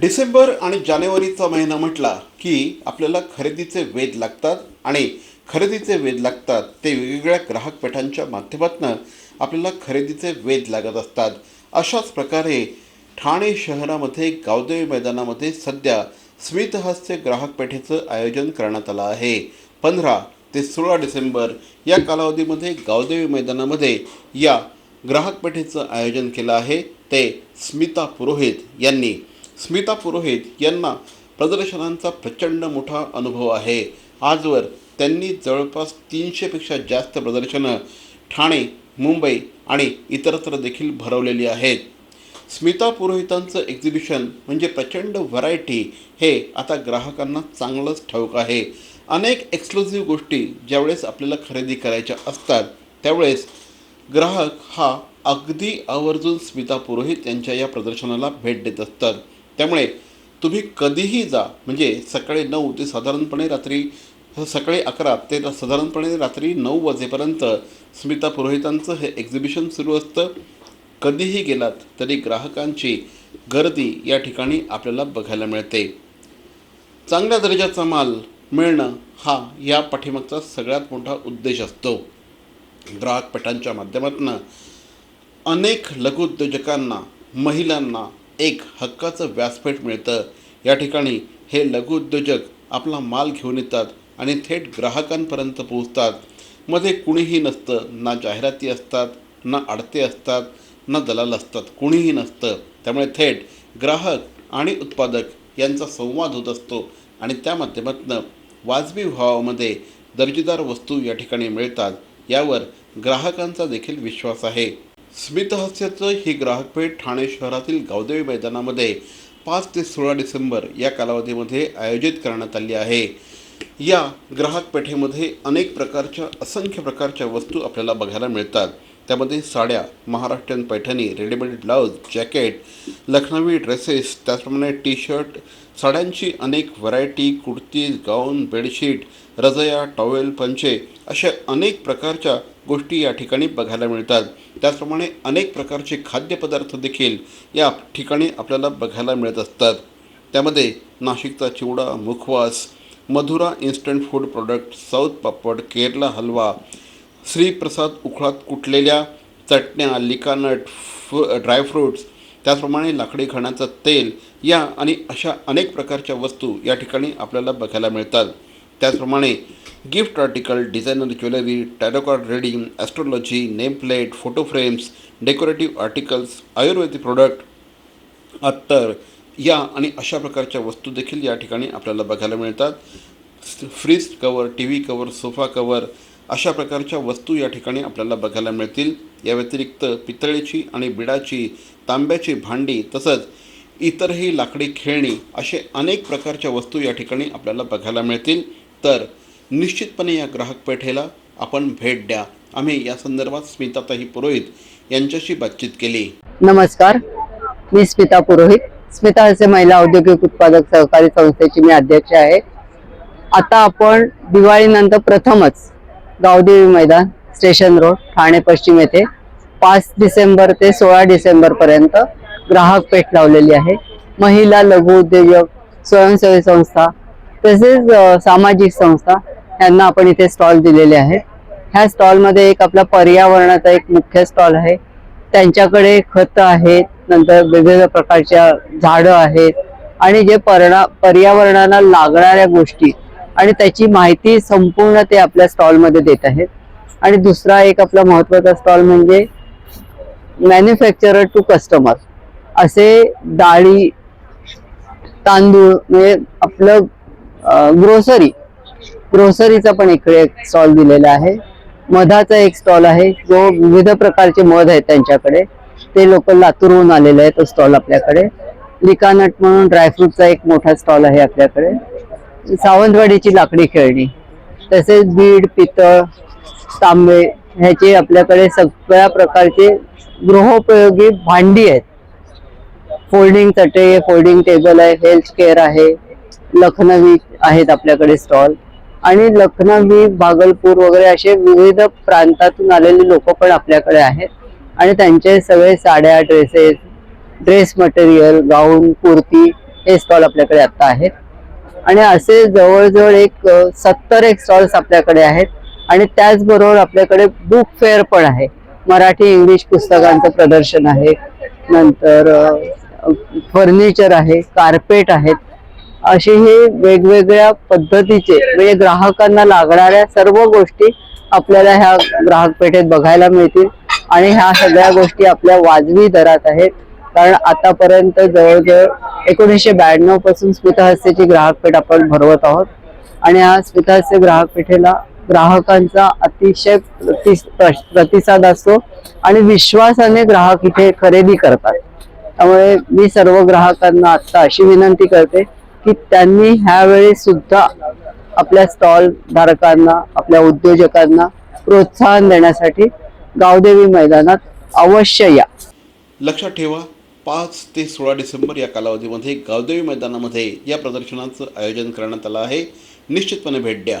डिसेंबर आणि जानेवारीचा महिना म्हटला की आपल्याला खरेदीचे वेध लागतात आणि खरेदीचे वेध लागतात ते वेगवेगळ्या ग्राहक पेठांच्या माध्यमातून आपल्याला खरेदीचे वेध लागत असतात. अशाच प्रकारे ठाणे शहरामध्ये गावदेवी मैदानामध्ये सध्या स्मितहास्य ग्राहक पेठेचं आयोजन करण्यात आलं आहे. पंधरा ते सोळा डिसेंबर या कालावधीमध्ये गावदेवी मैदानामध्ये या ग्राहक पेठेचं आयोजन केलं आहे. ते स्मिता पुरोहित यांनी स्मिता पुरोहित यांना प्रदर्शनांचा प्रचंड मोठा अनुभव आहे. आजवर त्यांनी जवळपास तीनशेपेक्षा जास्त प्रदर्शनं ठाणे मुंबई आणि इतरत्र देखील भरवलेली आहेत. स्मिता पुरोहितांचं एक्झिबिशन म्हणजे प्रचंड व्हरायटी हे आता ग्राहकांना चांगलंच ठाऊक आहे. अनेक एक्सक्लुझिव्ह गोष्टी ज्यावेळेस आपल्याला खरेदी करायच्या असतात त्यावेळेस ग्राहक हा अगदी आवर्जून स्मिता पुरोहित यांच्या या प्रदर्शनाला भेट देत असतात. त्यामुळे तुम्ही कधीही जा म्हणजे सकाळी नऊ ते साधारणपणे रात्री सकाळी अकरा ते साधारणपणे रात्री नऊ वाजेपर्यंत स्मिता पुरोहितांचं हे एक्झिबिशन सुरू असतं. कधीही गेलात तरी ग्राहकांची गर्दी या ठिकाणी आपल्याला बघायला मिळते. चांगल्या दर्जाचा माल मिळणं हा या पाठीमागचा सगळ्यात मोठा उद्देश असतो. ग्राहक पेठांच्या माध्यमातून अनेक लघुउद्योजकांना महिलांना एक हक्काचं व्यासपीठ मिळतं. या ठिकाणी हे लघुउद्योजक आपला माल घेऊन येतात आणि थेट ग्राहकांपर्यंत पोहोचतात. मध्ये कुणीही नसतं ना जाहिराती असतात ना आडते असतात ना दलाल असतात. कुणीही नसतं. त्यामुळे थेट ग्राहक आणि उत्पादक यांचा संवाद होत असतो आणि त्या माध्यमातून वाजवी भावामध्ये दर्जेदार वस्तू या ठिकाणी मिळतात. यावर ग्राहकांचा देखील विश्वास आहे. स्मितहास्याचं ही ग्राहकपेठ ठाणे शहरातील गावदेवी मैदानामध्ये पाच ते सोळा डिसेंबर या कालावधीमध्ये आयोजित करण्यात आली आहे. या ग्राहक पेठेमध्ये अनेक प्रकारच्या असंख्य प्रकारच्या वस्तू आपल्याला बघायला मिळतात. त्यामध्ये साड्या Maharashtrian Paithani readymade blouse jacket Lucknowi dresses त्याचप्रमाणे टी शर्ट साड्यांची अनेक व्हरायटी कुर्तीज गाऊन बेडशीट रजया टॉवेल पंचे अशा अनेक प्रकारच्या गोष्टी या ठिकाणी बघायला मिळतात. त्याचप्रमाणे अनेक प्रकारचे खाद्यपदार्थ देखील या ठिकाणी आपल्याला बघायला मिळत असतात. त्यामध्ये नाशिकचा chivda मुखवास Madhura instant food product south papad Kerala halwa Shriprasad उखळात कुटलेल्या चटण्या लिकानट फ ड्रायफ्रूट्स त्याचप्रमाणे लाकडी खाण्याचं तेल या आणि अशा अनेक प्रकारच्या वस्तू या ठिकाणी आपल्याला बघायला मिळतात. त्याचप्रमाणे gift article designer jewellery tarot card reading astrology name plate photo frames decorative articles Ayurvedic product अत्तर या आणि अशा प्रकारच्या वस्तू देखील या ठिकाणी आपल्याला बघायला मिळतात. Fridge cover T V cover sofa cover अशा प्रकारच्या वस्तू या ठिकाणी आपल्याला बघायला मिळतील. या व्यतिरिक्त पितळेची आणि बिडाची तांब्याची भांडी तसंच इतरही लाकडी खेळणी असे अनेक प्रकारच्या वस्तू या ठिकाणी आपल्याला बघायला मिळतील. तर निश्चितपणे या ग्राहक पेठेला आपण भेट द्या. आम्ही या संदर्भात स्मिताताई पुरोहित यांच्याशी बातचीत केली. नमस्कार. मी स्मिता पुरोहित. स्मिता असे महिला औद्योगिक उत्पादक सहकारी संस्थेची मी अध्यक्ष आहे. आता आपण दिवाळीनंतर प्रथमच गावदेवी मैदान स्टेशन रोड ठाणे पश्चिम येथे पाच डिसेंबर ते सोळा डिसेंबर पर्यंत ग्राहक पेठ लावलेली आहे. महिला लघु उद्योजक स्वयंसेवी संस्था तसेच सामाजिक संस्था यांना आपण इथे स्टॉल दिलेले आहेत. ह्या स्टॉलमध्ये एक आपला पर्यावरणाचा एक मुख्य स्टॉल आहे. त्यांच्याकडे खत आहेत नंतर वेगवेगळ्या प्रकारच्या झाडं आहेत आणि जे परणा पर्यावरणाला लागणाऱ्या गोष्टी आणि त्याची माहिती संपूर्ण ते आपल्या स्टॉलमध्ये देत आहेत. आणि दुसरा एक आपला महत्त्वाचा स्टॉल म्हणजे मॅन्युफॅक्चरर टू कस्टमर असे डाळी तांदूळ म्हणजे आपलं ग्रोसरी ग्रोसरीचा पण इकडे एक स्टॉल दिलेला आहे. मधाचा एक स्टॉल आहे. जो विविध प्रकारचे मध आहेत त्यांच्याकडे. ते लोक लातूरहून आलेले आहे तो स्टॉल आपल्याकडे. लिकानट म्हणून ड्रायफ्रूटचा एक मोठा स्टॉल आहे आपल्याकडे. सावंतवाडीची लाकडी खेळणी. तसेच बीड पितळ तांबे ह्याचे आपल्याकडे सगळ्या प्रकारचे गृहोपयोगी भांडी आहेत. फोल्डिंग चटई फोल्डिंग टेबल आहे हेल्थ केअर आहे लखनवी आहेत आपल्याकडे स्टॉल आणि लखनवी भागलपूर वगैरे असे विविध प्रांतातून आलेले लोक पण आपल्याकडे आहेत. आणि त्यांचे सगळे साड्या dresses dress material gown kurti हे स्टॉल आपल्याकडे आता आहेत. आणि असे जवळजवळ एक सत्तर एक स्टॉल्स आपल्याकडे आहेत. आणि त्याचबरोबर आपल्याकडे बुक फेअर पण आहे. मराठी इंग्लिश पुस्तकांचं प्रदर्शन आहे. नंतर फर्निचर आहे कार्पेट आहेत. असे हे वेगवेगळ्या पद्धतीचे म्हणजे ग्राहकांना लागणाऱ्या सर्व गोष्टी आपल्याला ह्या ग्राहक पेठेत बघायला मिळतील. आणि ह्या सगळ्या गोष्टी आपल्या वाजवी दरात आहेत. कारण आतापर्यंत जवळजवळ एकोणीसशे ब्याण्णवपासून स्मितहस्तेची ग्राहक पेठ आपण भरवत आहोत. आणि ह्या स्मितहास्य ग्राहक पेठेला ग्राहकांचा अतिशय प्रति प्रतिसाद असतो आणि विश्वासाने ग्राहक इथे खरेदी करतात. त्यामुळे मी सर्व ग्राहकांना आता अशी विनंती करते की त्यांनी ह्यावेळी सुद्धा आपल्या स्टॉल धारकांना आपल्या उद्योजकांना प्रोत्साहन देण्यासाठी गावदेवी मैदानात अवश्य या. लक्षात ठेवा पाच ते सोळा डिसेंबर या कालावधीमध्ये गावदेवी मैदानामध्ये या प्रदर्शनाचं आयोजन करण्यात आलं आहे. निश्चितपणे भेट द्या.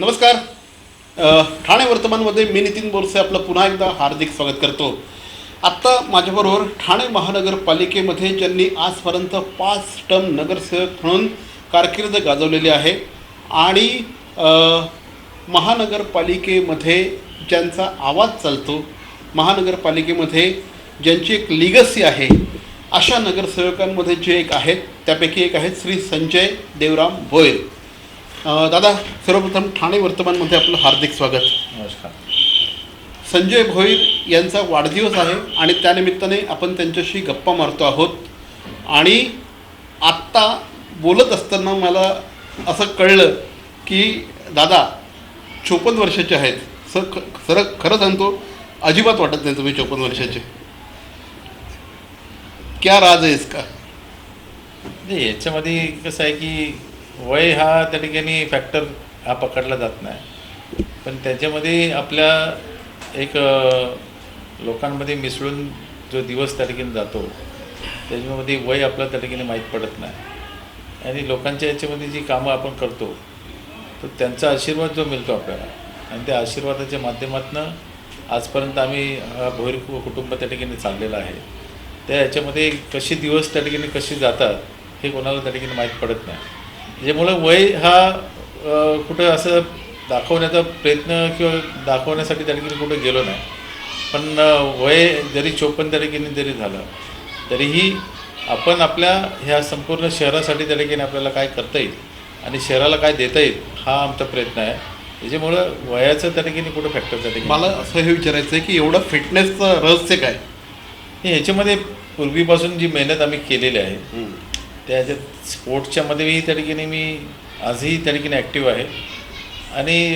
नमस्कार. ठाणे वर्तमानमध्ये मी नितीन बोरसे आपलं पुन्हा एकदा हार्दिक स्वागत करतो. आत्ता माझ्याबरोबर ठाणे महानगरपालिकेमध्ये ज्यांनी आजपर्यंत पाच टर्म नगरसेवक म्हणून कारकीर्द गाजवलेली आहे आणि महानगरपालिकेमध्ये ज्यांचा आवाज चालतो महानगरपालिकेमध्ये ज्यांची एक लिगसी आहे अशा नगरसेवकांमध्ये जे एक आहेत त्यापैकी एक आहेत श्री संजय देवराम भोयर दादा सर्वप्रथम ठाणे वर्तमानमध्ये आपलं हार्दिक स्वागत. नमस्कार. संजय भोईर यांचा वाढदिवस आहे आणि त्यानिमित्ताने आपण त्यांच्याशी गप्पा मारतो आहोत. आणि आत्ता बोलत असताना मला असं कळलं की दादा चोपन्न वर्षाचे आहेत. सर ख सर खरं सांगतो अजिबात वाटत नाही तुम्ही चोपन्न वर्षाचे. क्या राज आहे इसका? नाही याच्यामध्ये कसं आहे की वय हा त्या ठिकाणी फॅक्टर हा पकडला जात नाही. पण त्याच्यामध्ये आपल्या एक लोकांमध्ये मिसळून जो दिवस त्या ठिकाणी जातो त्याच्यामध्ये वय आपल्याला त्या ठिकाणी माहीत पडत नाही. आणि लोकांच्या याच्यामध्ये जी कामं आपण करतो तर त्यांचा आशीर्वाद जो मिळतो आपल्याला आणि त्या आशीर्वादाच्या माध्यमातून आजपर्यंत आम्ही हा भोईर कुटुंब त्या ठिकाणी चाललेलं आहे. त्या याच्यामध्ये कसे दिवस त्या ठिकाणी कसे जातात हे कोणाला त्या ठिकाणी माहीत पडत नाही. त्याच्यामुळं वय हा कुठं असं दाखवण्याचा प्रयत्न किंवा दाखवण्यासाठी त्या ठिकाणी कुठं गेलो नाही. पण वय जरी चोपन्न त्या ठिकाणी जरी झालं तरीही आपण आपल्या ह्या संपूर्ण शहरासाठी त्या ठिकाणी आपल्याला काय करता येईल आणि शहराला काय देता येईल हा आमचा प्रयत्न आहे. त्याच्यामुळं वयाचं त्या ठिकाणी कुठं फॅक्टर त्या ठिकाणी मला असं हे विचारायचं आहे की एवढं फिटनेसचं रहस्य काय? ह्याच्यामध्ये पूर्वीपासून जी मेहनत आम्ही केलेली आहे त्या ह्याच्यात स्पोर्ट्सच्यामध्येही त्या ठिकाणी मी आजही त्या ठिकाणी ॲक्टिव्ह आहे. आणि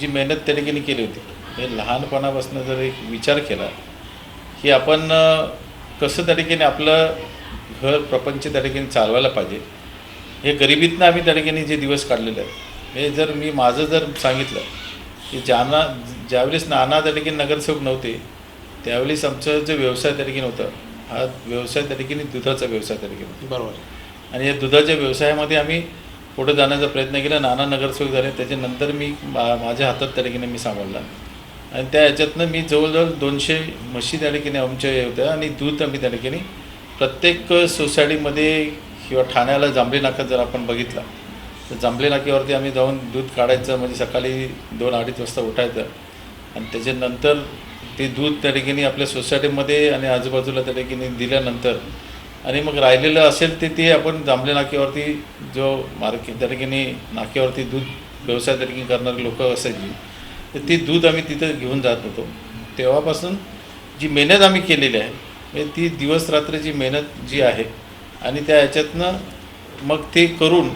जी मेहनत त्या ठिकाणी केली होती हे लहानपणापासून जर एक विचार केला की आपण कसं त्या ठिकाणी आपलं घर प्रपंच त्या ठिकाणी चालवायला पाहिजे हे गरिबीतनं आम्ही त्या ठिकाणी जे दिवस काढलेले आहेत हे जर मी माझं जर सांगितलं की ज्यांना ज्यावेळेस नाना त्या ठिकाणी नगरसेवक नव्हते त्यावेळेस आमचं जे व्यवसाय त्या ठिकाणी होतं हा व्यवसाय त्या ठिकाणी दुधाचा व्यवसाय त्या ठिकाणी. होता. बरोबर. आणि या दुधाच्या व्यवसायामध्ये आम्ही पुढे जाण्याचा प्रयत्न केला. नाना नगरसेवक झाले. त्याच्यानंतर मी मा माझ्या हातात त्या ठिकाणी मी सांभाळला. आणि त्या ह्याच्यातनं मी जवळजवळ दोनशे म्हशी त्या ठिकाणी आमच्या हे होत्या आणि दूध आम्ही त्या ठिकाणी प्रत्येक सोसायटीमध्ये किंवा ठाण्याला जांभली नाका जर आपण बघितला तर जांभली नाक्यावरती आम्ही जाऊन दूध काढायचं म्हणजे सकाळी दोन अडीच वाजता उठायचं. आणि त्याच्यानंतर ते दूध त्या ठिकाणी आपल्या सोसायटीमध्ये आणि आजूबाजूला त्या ठिकाणी दिल्यानंतर आणि मग राहिलेलं असेल ते ते आपण जांभले नाक्यावरती जो मार्केट त्या ठिकाणी नाक्यावरती दूध व्यवसाय त्या ठिकाणी करणारी लोक असायची. तर ते दूध आम्ही तिथं घेऊन जात होतो. तेव्हापासून जी मेहनत आम्ही केलेली आहे म्हणजे ती दिवस रात्र जी मेहनत जी आहे आणि त्या ह्याच्यातनं मग ते करून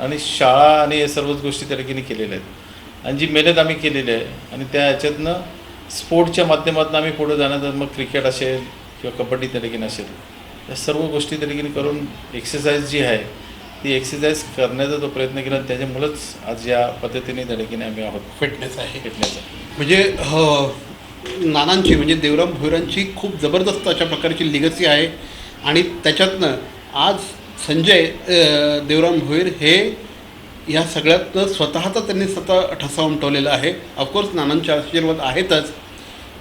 आणि शाळा आणि या सर्वच गोष्टी त्या ठिकाणी केलेल्या आहेत. आणि जी मेहनत आम्ही केलेली आहे आणि त्या ह्याच्यातनं स्पोर्टच्या माध्यमातून आम्ही पुढे जाण्याचं मग क्रिकेट असेल किंवा कबड्डी त्या ठिकाणी असेल. या सर्व गोष्टी त्या ठिकाणी करून एक्सरसाइज जी आहे ती एक्सरसाइज करण्याचा जो प्रयत्न केला त्याच्यामुळंच आज या पद्धतीने त्या ठिकाणी आम्ही आहोत. फिटनेस आहे. फिटण्याचा म्हणजे अ, नानांची म्हणजे देवराम भोईरांची खूप जबरदस्त अशा प्रकारची लिगसी आहे. आणि त्याच्यातनं आज संजय देवराम भोईर हे या सगळ्यातनं स्वतःचा त्यांनी स्वतः ठसा उमटवलेला आहे. ऑफकोर्स नानांचे आशीर्वाद आहेतच.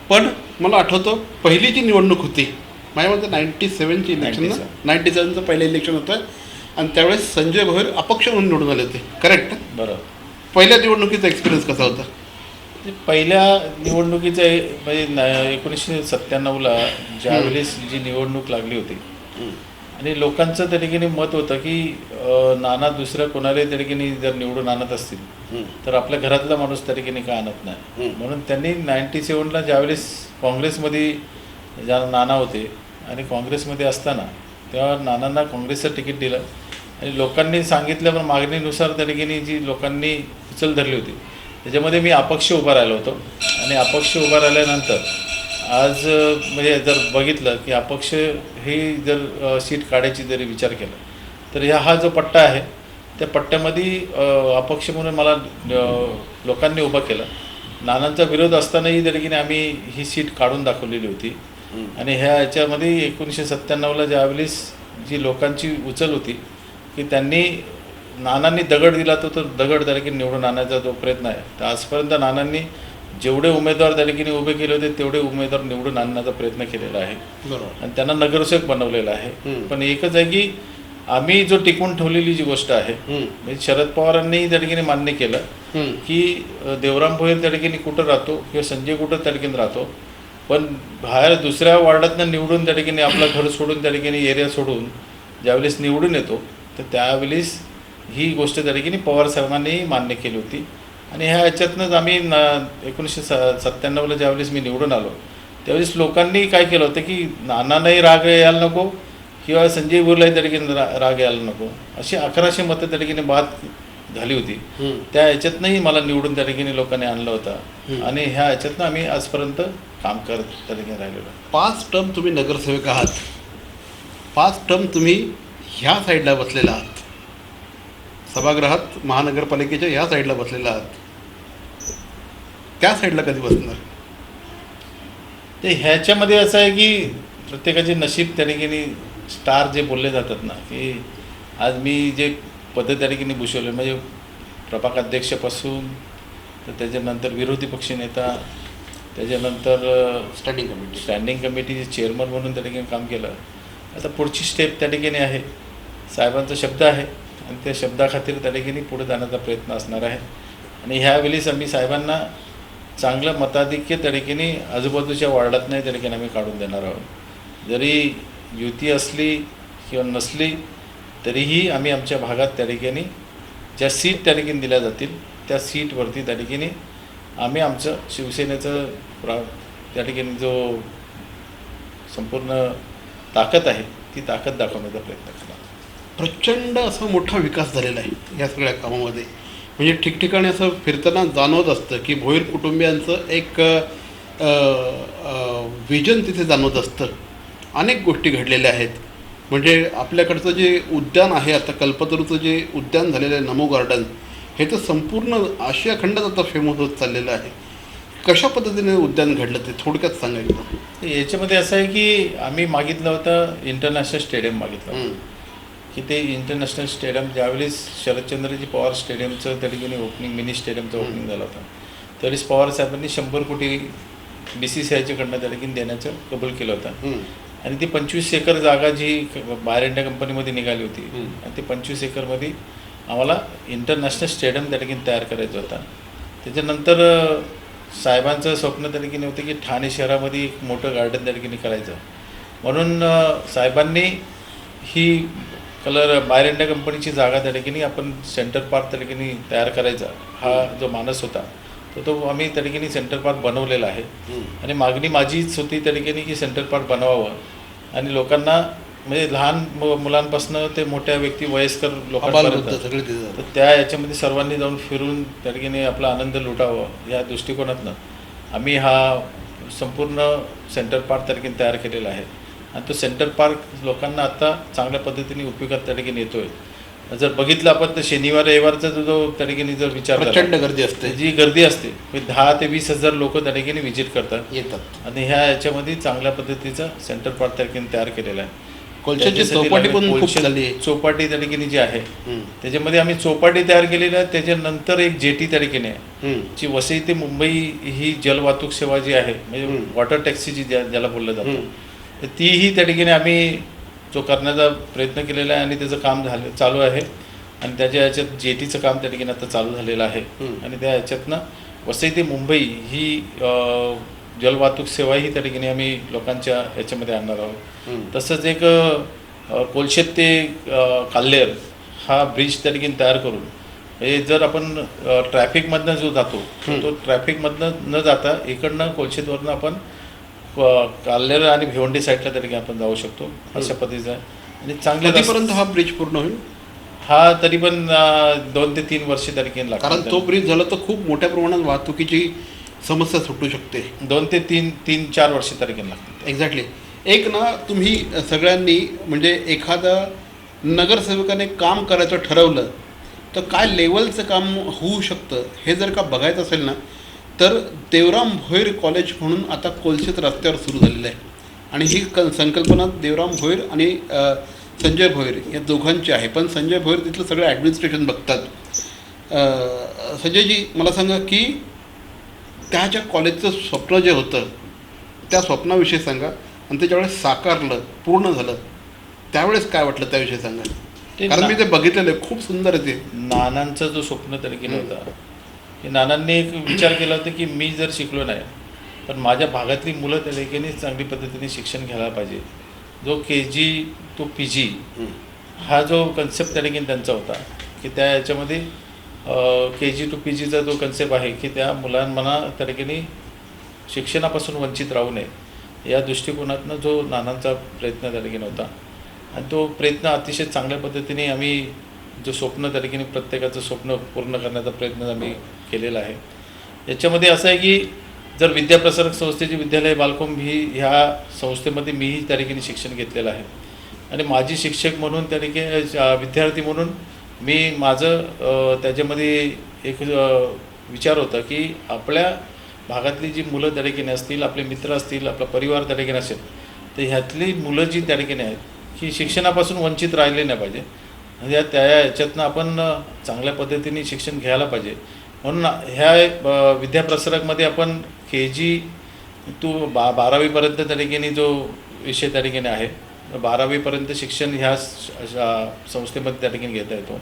पण मला आठवतं पहिली जी निवडणूक होती माझ्या मते नाईन्टी सेवनची इलेक्शन 97. नाईन्टी सेवनचं पहिलं इलेक्शन होतं. आणि त्यावेळेस संजय भोईर अपक्ष म्हणून निवडून आले होते. करेक्ट बरं पहिल्या निवडणुकीचा एक्सपिरियन्स कसा होता? ते पहिल्या निवडणुकीचं म्हणजे न- एकोणीसशे सत्त्याण्णवला ज्यावेळेस जी निवडणूक लागली होती आणि लोकांचं त्या ठिकाणी मत होतं की नाना दुसऱ्या कोणालाही त्या ठिकाणी जर निवडून आणत असतील तर आपल्या घरातला माणूस त्या ठिकाणी का आणत नाही? म्हणून त्यांनी नाईन्टी सेवनला ज्यावेळेस काँग्रेसमध्ये ज्या नाना होते आणि काँग्रेसमध्ये असताना तेव्हा नानांना काँग्रेसचं तिकीट दिलं. आणि लोकांनी सांगितल्या मागणीनुसार त्या ठिकाणी जी लोकांनी उचल धरली होती त्याच्यामध्ये मी अपक्ष उभा राहिलो होतो. आणि अपक्ष उभा राहिल्यानंतर आज म्हणजे जर बघितलं की अपक्ष हे जर सीट काढायची जरी विचार केला तर ह्या हा जो पट्टा आहे त्या पट्ट्यामध्ये अपक्ष म्हणून मला लोकांनी उभं केलं. नानांचा विरोध असतानाही त्या ठिकाणी आम्ही ही सीट काढून दाखवलेली होती. आणि ह्या याच्यामध्ये एकोणीसशे सत्त्याण्णवला ज्यावेळेस जी लोकांची उचल होती की त्यांनी नानांनी दगड दिला तो तर दगड त्या ठिकाणी निवडून आणायचा जो प्रयत्न आहे तर आजपर्यंत नानांनी जेवढे उमेदवार त्या ठिकाणी उभे केले होते तेवढे उमेदवार निवडून आणण्याचा प्रयत्न केलेला आहे आणि त्यांना नगरसेवक बनवलेला आहे. पण एकच आहे की आम्ही जो टिकून ठेवलेली जी गोष्ट आहे. म्हणजे शरद पवारांनी त्या ठिकाणी मान्य केलं. की देवराम भोयर त्या ठिकाणी कुठं राहतो किंवा संजय कुठं त्या ठिकाणी राहतो पण बाहेर दुसऱ्या वार्डातनं निवडून त्या ठिकाणी आपलं घर सोडून त्या ठिकाणी एरिया सोडून ज्यावेळेस निवडून येतो तर त्यावेळेस ही गोष्ट त्या ठिकाणी पवार साहेबांनी मान्य केली होती आणि ह्या ह्याच्यातनंच आम्ही न एकोणीसशे स सत्त्याण्णवला ज्यावेळेस मी निवडून आलो त्यावेळेस लोकांनी काय केलं होतं की नानांनाही राग यायला नको किंवा संजय बोरलाही त्या ठिकाणी रा राग यायला नको. अशी अकराशे मतं ठिकाणी बाद झाली होती. त्या ह्याच्यातनंही मला निवडून त्या ठिकाणी लोकांनी आणलं होतं. आणि ह्या ह्याच्यातनं आम्ही आजपर्यंत काम करत त्या ठिकाणी राहिलेलो. पाच टर्म तुम्ही नगरसेवक आहात. पाच टर्म तुम्ही ह्या साईडला बसलेला आहात. सभागृहात महानगरपालिकेच्या ह्या साईडला बसलेला आहात. त्या साईडला कधी बसणार? ते ह्याच्यामध्ये असं आहे की प्रत्येकाचे नशीब त्या ठिकाणी स्टार जे बोलले जातात ना की आज मी जे पद त्या ठिकाणी भूषवले म्हणजे प्रभाग अध्यक्षपासून तर त्याच्यानंतर विरोधी पक्षनेता त्याच्यानंतर स्टँडिंग कमिटी स्टँडिंग कमिटीचे चेअरमन म्हणून त्या ठिकाणी काम केलं. आता पुढची स्टेप त्या ठिकाणी आहे. साहेबांचा शब्द आहे आणि त्या शब्दाखातीर त्या ठिकाणी पुढे जाण्याचा प्रयत्न असणार आहे. आणि ह्यावेळेस आम्ही साहेबांना चांगलं मताधिक्य त्या ठिकाणी आजूबाजूच्या वार्डात नाही त्या ठिकाणी आम्ही काढून देणार आहोत. जरी युती असली किंवा नसली तरीही आम्ही आमच्या भागात त्या ठिकाणी ज्या सीट त्या ठिकाणी दिल्या जातील त्या सीटवरती त्या ठिकाणी आम्ही आमचं शिवसेनेचं प्रा त्या ठिकाणी जो संपूर्ण ताकद आहे ती ताकद दाखवण्याचा प्रयत्न करणार. प्रचंड असा मोठा विकास झालेला आहे या सगळ्या कामामध्ये. म्हणजे ठिकठिकाणी असं फिरताना जाणवत असतं की भोईर कुटुंबियांचं एक विजन तिथे जाणवत असतं. अनेक गोष्टी घडलेल्या आहेत. म्हणजे आपल्याकडचं जे उद्यान आहे आता कल्पतरूचं जे उद्यान झालेलं आहे नमो गार्डन हे तर संपूर्ण आशिया खंडात आता फेमस होत चाललेलं आहे. कशा पद्धतीने उद्यान घडलं ते थोडक्यात सांगायचं याच्यामध्ये असं आहे की आम्ही मागितलं होतं इंटरनॅशनल स्टेडियम मागितलं. की ते इंटरनॅशनल स्टेडियम ज्यावेळेस शरदचंद्रजी पवार स्टेडियमचं त्या ठिकाणी ओपनिंग मिनी स्टेडियमचं ओपनिंग झालं होतं. त्यावेळेस पवार साहेबांनी शंभर कोटी बी सी सी आयच्याकडनं त्या ठिकाणी देण्याचं कबूल केलं होतं. आणि ती पंचवीस एकर जागा जी बाहेर इंडिया कंपनीमध्ये निघाली होती. आणि ती पंचवीस एकरमध्ये आम्हाला इंटरनॅशनल स्टेडियम त्या ठिकाणी तयार करायचं होतं. त्याच्यानंतर साहेबांचं स्वप्न त्या ठिकाणी होतं की ठाणे शहरामध्ये एक मोठं गार्डन त्या ठिकाणी करायचं. म्हणून साहेबांनी ही कलर बाहेर इंडिया कंपनीची जागा त्या ठिकाणी आपण सेंटर पार्क त्या ठिकाणी तयार करायचा. हा जो मानस होता तर तो आम्ही त्या ठिकाणी सेंटर पार्क बनवलेला आहे. आणि मागणी माझीच होती त्या ठिकाणी की सेंटर पार्क बनवावं. आणि लोकांना म्हणजे लहान मुलांपासून ते मोठ्या व्यक्ती वयस्कर लोकांपर्यंत. तर त्या याच्यामध्ये सर्वांनी जाऊन फिरून त्या ठिकाणी आपला आनंद लुटावा या दृष्टिकोनातनं. आम्ही हा संपूर्ण सेंटर पार्क त्या ठिकाणी तयार केलेला आहे. आणि तो सेंटर पार्क लोकांना आता चांगल्या पद्धतीने उपयोगात त्या ठिकाणी येतोय जर बघितलं आपण तर शनिवार रविवारचा जो- त्या ठिकाणी जर विचार प्रचंड गर्दी असते जी गर्दी असते म्हणजे दहा ते वीस हजार लोक त्या ठिकाणी व्हिजिट करतात येतात आणि ह्या याच्यामध्ये चांगल्या पद्धतीचा सेंटर पार्क त्या ठिकाणी तयार केलेला आहे चौपाटी पण. चौपाटी त्या ठिकाणी जी आहे. त्याच्यामध्ये आम्ही चौपाटी तयार केलेली आहे त्याच्यानंतर एक जेटी त्या ठिकाणी आहे. जी वसई ते मुंबई ही जलवाहतूक सेवा जी आहे म्हणजे. वॉटर टॅक्सी जी ज्या- ज्याला बोललं जातं. तर तीही त्या ठिकाणी आम्ही जो करण्याचा प्रयत्न केलेला आहे आणि त्याचं काम झालं चालू आहे आणि त्याच्या याच्यात जेटीचं काम त्या ठिकाणी आता चालू झालेलं आहे. आणि त्या याच्यातनं वसई ते मुंबई ही जलवाहतूक सेवाही त्या ठिकाणी आम्ही लोकांच्या याच्यामध्ये आणणार आहोत. तसंच एक कोलशेत ते अ, काल्हेर हा ब्रिज त्या ठिकाणी तयार करून हे जर आपण ट्रॅफिकमधनं जो जातो तो ट्रॅफिकमधनं न जाता इकडनं कोलशेतवरनं आपण अ, काल्हेर आणि भिवंडी साईडला ठिकाणी आपण जाऊ शकतो अशा पद्धतीचा. आणि चांगले रस्ते- कधीपर्यंत हा ब्रिज पूर्ण होईल? हा तरी पण दोन ते तीन वर्ष लागतात कारण तो ब्रिज झाला तर खूप मोठ्या प्रमाणात वाहतुकीची समस्या सुटू शकते. दोन ते तीन तीन चार वर्ष लागतात एक्झॅक्टली एक ना तुम्ही सगळ्यांनी म्हणजे एखादा नगरसेवकाने काम करायचं ठरवलं तर काय लेवलचं काम होऊ शकतं हे जर का बघायचं असेल ना तर देवराम भोईर कॉलेज म्हणून आता कोलशेत रस्त्यावर सुरू झालेलं आहे. आणि ही क संकल्पना देवराम भोईर आणि संजय भोईर या दोघांची आहे. पण संजय भोईर तिथलं सगळं ॲडमिनिस्ट्रेशन बघतात. संजयजी मला सांगा की त्या ज्या कॉलेजचं स्वप्न जे होतं त्या स्वप्नाविषयी सांगा. आणि त्याच्यावेळेस साकारलं पूर्ण झालं त्यावेळेस काय वाटलं त्याविषयी सांगा? ते कारण मी ते बघितलेलं आहे. खूप सुंदर आहे ते. नानांचा जो स्वप्न तरी केला होता की नानांनी एक विचार केला होता की मी जर शिकलो नाही पण माझ्या भागातली मुलं त्या ठिकाणी चांगली पद्धतीने शिक्षण घ्यायला पाहिजे. जो के जी टू पी जी हा जो कन्सेप्ट त्या ठिकाणी त्यांचा होता की त्या याच्यामध्ये के जी टू पी जीचा जो कन्सेप्ट आहे की त्या मुलांना त्या ठिकाणी शिक्षणापासून वंचित राहू नये या दृष्टिकोनातनं जो नानांचा प्रयत्न त्या ठिकाणी होता. आणि तो प्रयत्न अतिशय चांगल्या पद्धतीने आम्ही जो स्वप्न त्या ठिकाणी प्रत्येकाचं स्वप्न पूर्ण करण्याचा प्रयत्न आम्ही केलेला आहे. याच्यामध्ये असं आहे की जर विद्याप्रसारक संस्थेची विद्यालय बालकुंभ ही ह्या संस्थेमध्ये मीही त्या ठिकाणी शिक्षण घेतलेलं आहे. आणि माझी शिक्षक म्हणून त्या ठिकाणी विद्यार्थी म्हणून मी माझं त्याच्यामध्ये एक विचार होता की आपल्या भागातली जी मुलं त्या ठिकाणी असतील आपले मित्र असतील आपला परिवार त्या ठिकाणी असेल तर ह्यातली मुलं जी त्या ठिकाणी आहेत की शिक्षणापासून वंचित राहिले नाही पाहिजे. म्हणजे या- त्या याच्यातनं आपण चांगल्या पद्धतीने शिक्षण घ्यायला पाहिजे. म्हणून ह्या विद्याप्रसारकमध्ये आपण के जी टू बा बारावीपर्यंत त्या ठिकाणी जो विषय त्या ठिकाणी आहे बारावीपर्यंत शिक्षण ह्या अशा संस्थेमध्ये त्या ठिकाणी घेता येतो.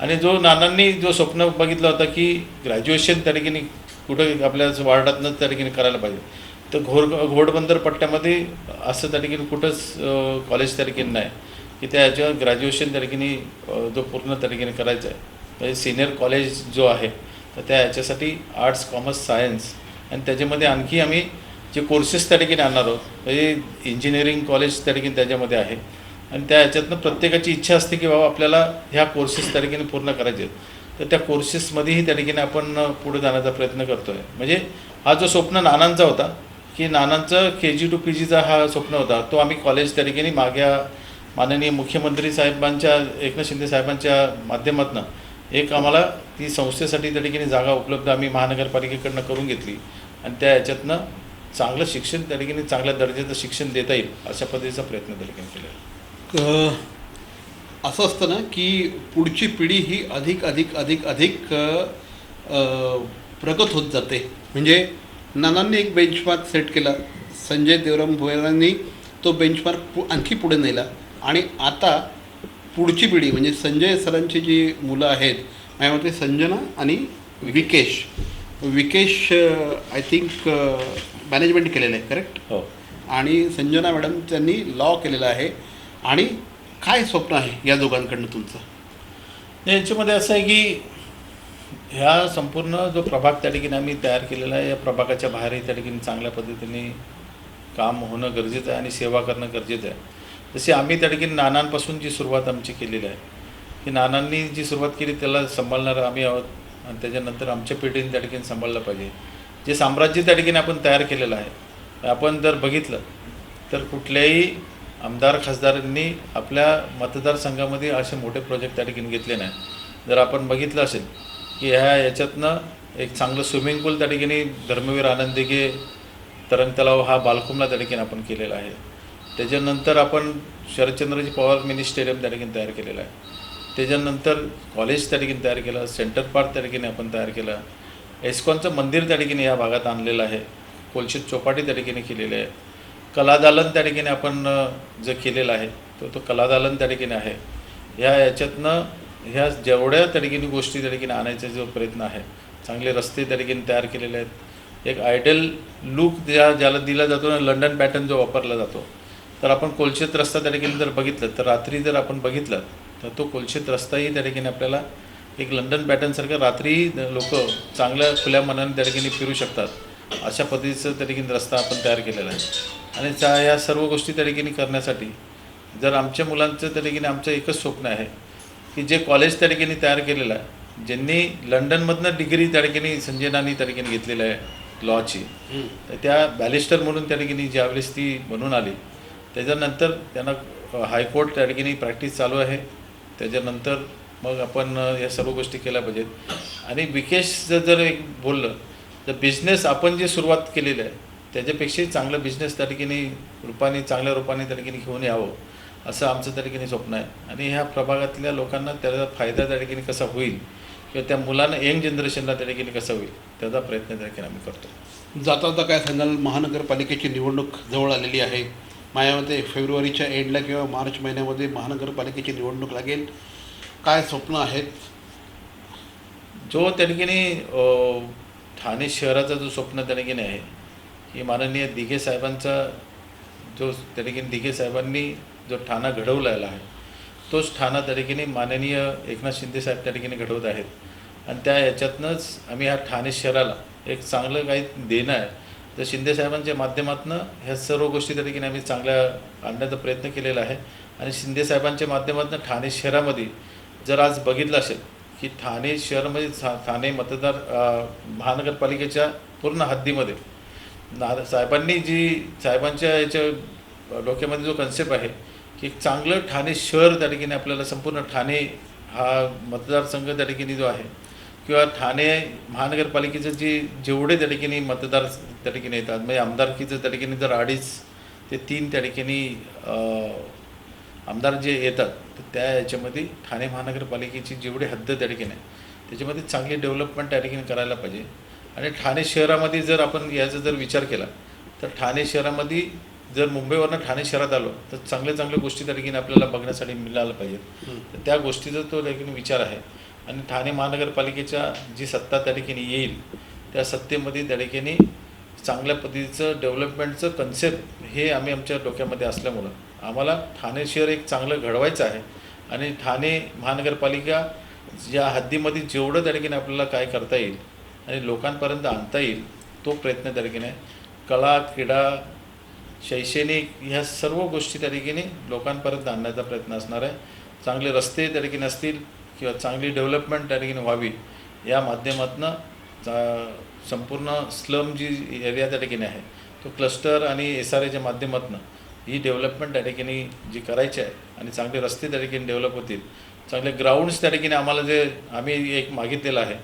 आणि जो नानांनी जो स्वप्न बघितलं होतं की ग्रॅज्युएशन त्या ठिकाणी कुठं आपल्या वार्डातनं त्या ठिकाणी करायला पाहिजे तर घोड घोडबंदर पट्ट्यामध्ये असं त्या ठिकाणी कुठंच कॉलेज त्या ठिकाणी नाही. की त्या याच्यावर ग्रॅज्युएशन त्या ठिकाणी जो पूर्ण त्या ठिकाणी आहे. म्हणजे सिनियर कॉलेज जो आहे तर त्या याच्यासाठी आर्ट्स कॉमर्स सायन्स आणि त्याच्यामध्ये आणखी आम्ही जे कोर्सेस त्या ठिकाणी आणणार आहोत म्हणजे इंजिनिअरिंग कॉलेज त्या ठिकाणी त्याच्यामध्ये आहे. आणि त्या याच्यातनं प्रत्येकाची इच्छा असते की बाबा आपल्याला ह्या कोर्सेस त्या ठिकाणी पूर्ण करायचे आहेत. तर त्या कोर्सेसमध्येही त्या ठिकाणी आपण पुढे जाण्याचा प्रयत्न करतो आहे म्हणजे हा जो स्वप्न नानांचा होता की नानांचं के जी टू पी जीचा हा स्वप्न होता तो आम्ही कॉलेज त्या ठिकाणी माग्या माननीय मुख्यमंत्री साहेबांच्या एकनाथ शिंदे साहेबांच्या माध्यमातून एक आम्हाला ती संस्थेसाठी त्या ठिकाणी जागा उपलब्ध आम्ही महानगरपालिकेकडनं करून घेतली. आणि त्या याच्यातनं चांगलं शिक्षण त्या ठिकाणी चांगल्या दर्जाचं शिक्षण देता येईल अशा पद्धतीचा प्रयत्न त्या ठिकाणी केला असं असतं ना की पुढची पिढी ही अधिक अधिक अधिक अधिक प्रगत होत जाते. म्हणजे नानांनी एक बेंचमार्क सेट केला. संजय देवराम भोयरांनी तो बेंचमार्क पु आणखी पुढे नेला. आणि आता पुढची पिढी म्हणजे संजय सरांची जी मुलं आहेत माझ्या मते संजना आणि Vikesh. Vikesh I think management केलेलं आहे करेक्ट हो. आणि संजना मॅडम त्यांनी लॉ केलेला आहे. आणि काय स्वप्न आहे या दोघांकडनं तुमचं? याच्यामध्ये असं आहे की ह्या संपूर्ण जो प्रभाग त्या ठिकाणी आम्ही तयार केलेला आहे या प्रभागाच्या बाहेरही त्या ठिकाणी चांगल्या पद्धतीने काम होणं गरजेचं आहे आणि सेवा करणं गरजेचं आहे. जशी आम्ही त्या ठिकाणी नानांपासून जी सुरुवात आमची केलेली आहे की नानांनी जी सुरुवात केली त्याला सांभाळणारं आम्ही आहोत आणि त्याच्यानंतर आमच्या पिढीने त्या ठिकाणी सांभाळलं पाहिजे. जे साम्राज्य त्या ठिकाणी आपण तयार केलेलं आहे आपण जर बघितलं तर कुठल्याही आमदार खासदारांनी आपल्या मतदारसंघामध्ये असे मोठे प्रोजेक्ट त्या ठिकाणी घेतले नाही. जर आपण बघितलं असेल की ह्या याच्यातनं एक चांगलं स्विमिंग पूल त्या ठिकाणी धर्मवीर आनंदिगे तरंग तलाव हा बालकुमला त्या ठिकाणी आपण केलेला आहे. त्याच्यानंतर आपण शरदचंद्रजी पवार मिनी स्टेडियम त्या ठिकाणी तयार केलेलं आहे त्याच्यानंतर कॉलेज त्या ठिकाणी तयार केलं सेंटर पार्क त्या ठिकाणी आपण तयार केलं एस्कॉनचं मंदिर त्या ठिकाणी या भागात आणलेलं आहे कोलशीत चौपाटी त्या ठिकाणी केलेली आहे कलादालन त्या ठिकाणी आपण जे केलेलं आहे तो तो कलादालन त्या ठिकाणी आहे ह्या याच्यातनं ह्या जेवढ्या त्या ठिकाणी गोष्टी त्या ठिकाणी आणायचा जो प्रयत्न आहे चांगले रस्ते त्या ठिकाणी तयार केलेले आहेत एक आयडल लुक ज्या ज्याला दिला जातो ना लंडन पॅटर्न जो वापरला जातो तर आपण कोलशेत रस्ता त्या ठिकाणी जर बघितलं तर रात्री जर आपण बघितलं तर तो कोलशेत रस्ताही त्या ठिकाणी आपल्याला एक लंडन पॅटर्नसारखं रात्रीही लोक चांगल्या खुल्या मनाने त्या ठिकाणी फिरू शकतात अशा पद्धतीचं त्या ठिकाणी रस्ता आपण तयार केलेला आहे आणि त्या या सर्व गोष्टी त्या ठिकाणी करण्यासाठी जर आमच्या मुलांचं त्या ठिकाणी आमचं एकच स्वप्न आहे की जे कॉलेज त्या ठिकाणी तयार केलेलं आहे ज्यांनी लंडनमधनं डिग्री त्या ठिकाणी संजय नानी त्या ठिकाणी घेतलेली आहे लॉची तर त्या बॅलिस्टर म्हणून त्या ठिकाणी ज्यावेळेस ती बनून आली त्याच्यानंतर त्यांना हायकोर्ट त्या ठिकाणी प्रॅक्टिस चालू आहे. त्याच्यानंतर मग आपण या सर्व गोष्टी केल्या पाहिजेत. आणि विकेश जर जर एक बोललं तर बिझनेस आपण जे सुरुवात केलेली आहे त्याच्यापेक्षाही चांगलं बिझनेस त्या ठिकाणी रूपाने चांगल्या रूपाने त्या ठिकाणी घेऊन यावं असं आमचं त्या ठिकाणी स्वप्न आहे. आणि ह्या प्रभागातल्या लोकांना त्याचा फायदा त्या ठिकाणी कसा होईल किंवा त्या मुलांना यंग जनरेशनला त्या ठिकाणी कसा होईल त्याचा प्रयत्न त्या ठिकाणी आम्ही करतो. जाता जाता काय सांगाल? महानगरपालिकेची निवडणूक जवळ आलेली आहे. माझ्या मते फेब्रुवारीच्या एंडला किंवा मार्च महिन्यामध्ये महानगरपालिकेची निवडणूक लागेल. काय स्वप्न आहेत? जो त्या ठाणे शहराचा जो स्वप्न त्यांनी आहे की माननीय दिघे साहेबांचा जो त्या दिघे साहेबांनी जो ठाणा घडवलेला आहे तोच ठाणा तरीकेने माननीय एकनाथ शिंदे साहेब त्या ठिकाणी घडवत आहेत. आणि त्या याच्यातनंच आम्ही ह्या ठाणे शहराला एक चांगलं काही देणं आहे. तर शिंदे साहेबांच्या माध्यमातून ह्या सर्व गोष्टी त्या ठिकाणी आम्ही चांगल्या आणण्याचा प्रयत्न केलेला आहे. आणि शिंदे साहेबांच्या माध्यमातून ठाणे शहरामध्ये जर आज बघितलं असेल की ठाणे शहरामध्ये ठाणे मतदार महानगरपालिकेच्या पूर्ण हद्दीमध्ये ना साहेबांनी जी साहेबांच्या याच्या डोक्यामध्ये जो कन्सेप्ट आहे की एक चांगलं ठाणे शहर त्या ठिकाणी आपल्याला संपूर्ण ठाणे हा मतदारसंघ त्या ठिकाणी जो आहे किंवा ठाणे महानगरपालिकेचं जे जेवढे त्या ठिकाणी मतदार त्या ठिकाणी येतात म्हणजे आमदारकीचं त्या ठिकाणी जर अडीच ते तीन त्या ठिकाणी आमदार जे येतात तर त्या याच्यामध्ये ठाणे महानगरपालिकेची जेवढी हद्द त्या ठिकाणी आहे त्याच्यामध्ये चांगली डेव्हलपमेंट त्या ठिकाणी करायला पाहिजे. आणि ठाणे शहरामध्ये जर आपण याचा जर विचार केला तर ठाणे शहरामध्ये जर मुंबईवरनं ठाणे शहरात आलो तर चांगल्या चांगल्या गोष्टी त्या ठिकाणी आपल्याला बघण्यासाठी मिळायला पाहिजेत. तर त्या गोष्टीचा तो त्या ठिकाणी विचार आहे. आणि ठाणे महानगरपालिकेच्या जी सत्ता त्या ठिकाणी येईल त्या सत्तेमध्ये त्या ठिकाणी चांगल्या पद्धतीचं डेव्हलपमेंटचं कन्सेप्ट हे आम्ही आमच्या डोक्यामध्ये असल्यामुळं आम्हाला ठाणे शहर एक चांगलं घडवायचं आहे. आणि ठाणे महानगरपालिका या हद्दीमध्ये जेवढं त्या ठिकाणी आपल्याला काय करता येईल आणि लोकांपर्यंत आणता येईल तो प्रयत्न त्या ठिकाणी कला क्रीडा शैक्षणिक ह्या सर्व गोष्टी त्या ठिकाणी लोकांपर्यंत आणण्याचा प्रयत्न असणार आहे. चांगले रस्ते त्या ठिकाणी असतील किंवा चांगली डेव्हलपमेंट त्या ठिकाणी व्हावी या माध्यमातनं चा- संपूर्ण स्लम जी एरिया त्या ठिकाणी आहे तो क्लस्टर आणि एस आर एच्या माध्यमातून ही डेव्हलपमेंट त्या ठिकाणी जी करायची आहे आणि चांगले रस्ते त्या ठिकाणी डेव्हलप होतील चांगले ग्राउंड्स त्या ठिकाणी आम्हाला जे आम्ही एक मागितलेलं आहे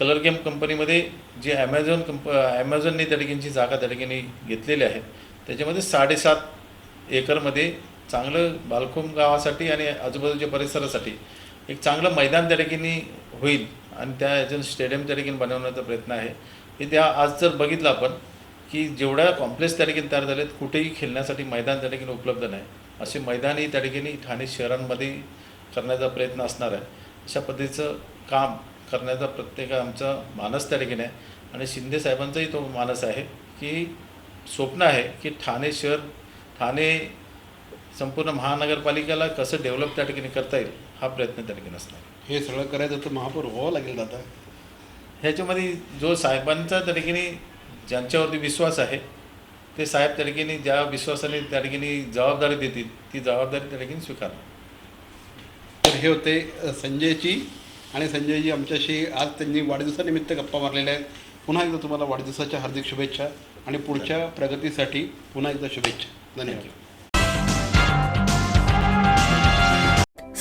कलर गेम कंपनीमध्ये जे ॲमेझॉन कंप ॲमेझॉनने त्या ठिकाणची जागा त्या ठिकाणी घेतलेली आहे त्याच्यामध्ये साडेसात एकरमध्ये चांगलं बालकोम गावासाठी आणि आजूबाजूच्या परिसरासाठी एक चांगलं मैदान त्या ठिकाणी होईल आणि त्या याच्यात स्टेडियम त्या ठिकाणी बनवण्याचा प्रयत्न आहे. की त्या आज जर बघितलं आपण की जेवढ्या कॉम्प्लेक्स त्या ठिकाणी तयार झालेत कुठेही खेळण्यासाठी मैदान त्या ठिकाणी उपलब्ध नाही. असे मैदानही त्या ठिकाणी ठाणे शहरांमध्ये करण्याचा प्रयत्न असणार आहे. अशा पद्धतीचं काम करण्याचा प्रत्येक आमचा मानस त्या ठिकाणी आहे. आणि शिंदे साहेबांचाही तो मानस आहे की स्वप्न आहे की ठाणे शहर ठाणे संपूर्ण महानगरपालिकेला कसं डेव्हलप त्या ठिकाणी करता येईल. हा प्रयत्न त्या ठिकाणी असणार. हे सगळं करायचं तर महापौर व्हावं लागेल दादा. ह्याच्यामध्ये जो साहेबांचा त्या ठिकाणी ज्यांच्यावरती विश्वास आहे ते साहेब त्या ठिकाणी ज्या विश्वासाने त्या ठिकाणी जबाबदारी देतील ती जबाबदारी त्या ठिकाणी तर हे होते अ, संजयजी आणि संजयजी आमच्याशी आज त्यांनी वाढदिवसानिमित्त गप्पा मारलेल्या आहेत. पुन्हा एकदा तुम्हाला वाढदिवसाच्या हार्दिक शुभेच्छा आणि पुढच्या प्रगतीसाठी पुन्हा एकदा शुभेच्छा. धन्यवाद.